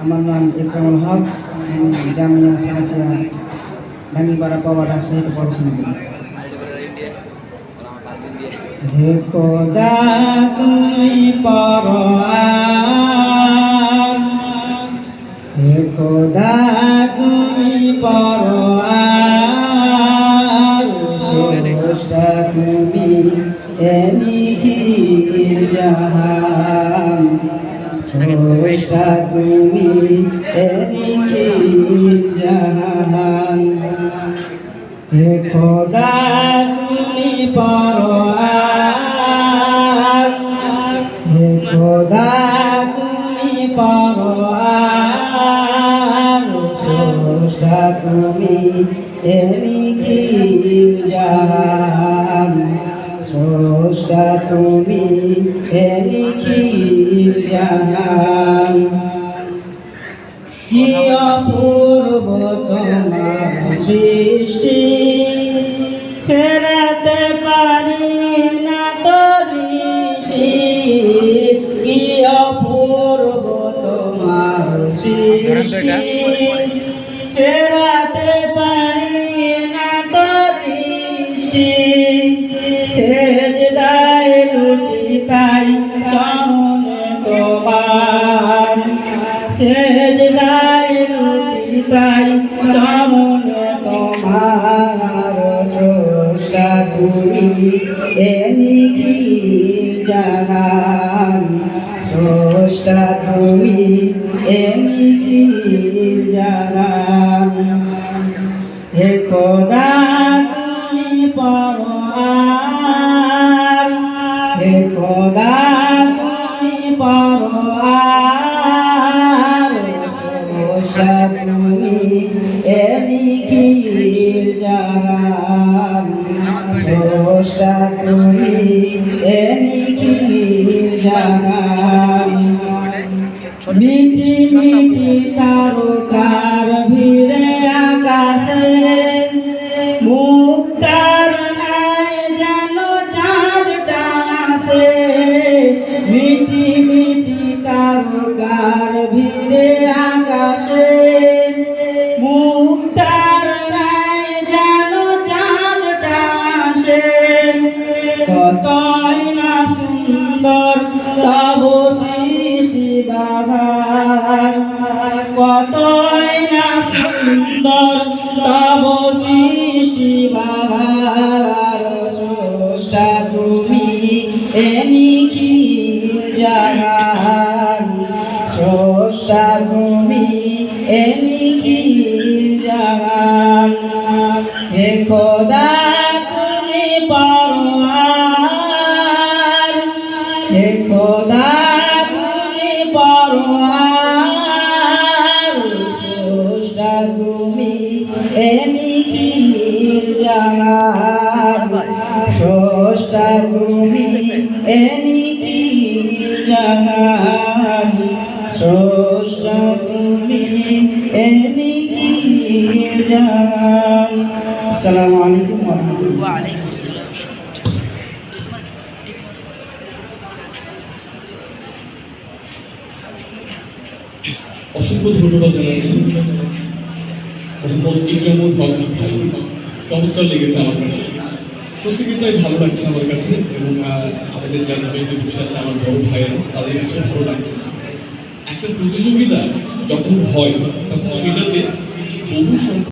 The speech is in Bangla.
আমার নাম ইকরামুল হক, আমি জামিয়া সালাফিয়া ডাঙ্গিপাড়া পাওয়াটা সহিত পড়াশোনা হে খোদা তুমি পরোয়ার হে খোদা তুমি স্রষ্টা তুমি এনিখির জাহান। স্রষ্টা তুমি এনিখির জাহান হে খোদা তুমি পরোয়ার হে খোদা তুমি পরোয়ার স্রষ্টা তুমি এনিকি জাহান স্রষ্টা তুমি এনিকি ফেরাতে পারি না তো দৃষ্টি সেজদায় লুটি তাই চরণে তোমার লুটি তাই চরণে তোমার স্রষ্টা তুমি এনিকি জাহান স্রষ্টা তুমি এনিকি জাহান হে খোদা তুমি পরোয়ার হে খোদা তুমি পরোয়ার তুমি এদিকে জাহান স্রষ্টা তুমি এদিকে জাহান মিটি মিটি সুন্দর, তব সৃষ্টি কতই না সুন্দর, তব সৃষ্টি বাহার স্রষ্টা তুমি এনিকি জাহান। স্রষ্টা তুমি এনিকি জাহান হে খোদা তুমি পরোয়ার স্রষ্টা, তুমি তুমি এনিকি জাহান স্রষ্টা, তুমি আসসালামু আলাইকুম ওয়া ওয়ালাইকুম আসসালাম। অসংখ্য ধন্যবাদ জানাচ্ছি। মোহাম্মদ ইকরামুল হক ভাই, চমৎকার লেগেছে আমার কাছে। প্রত্যেকটাই ভালো লাগছে আমার কাছে, এবং আমাদের যারা ব্যক্তি বসে আছে, আমার বড় ভাইয়েরা, তাদের কাছে ভালো লাগছে। একটা প্রতিযোগিতা যখন হয়, তখন সেটাতে বহু সংখ্যক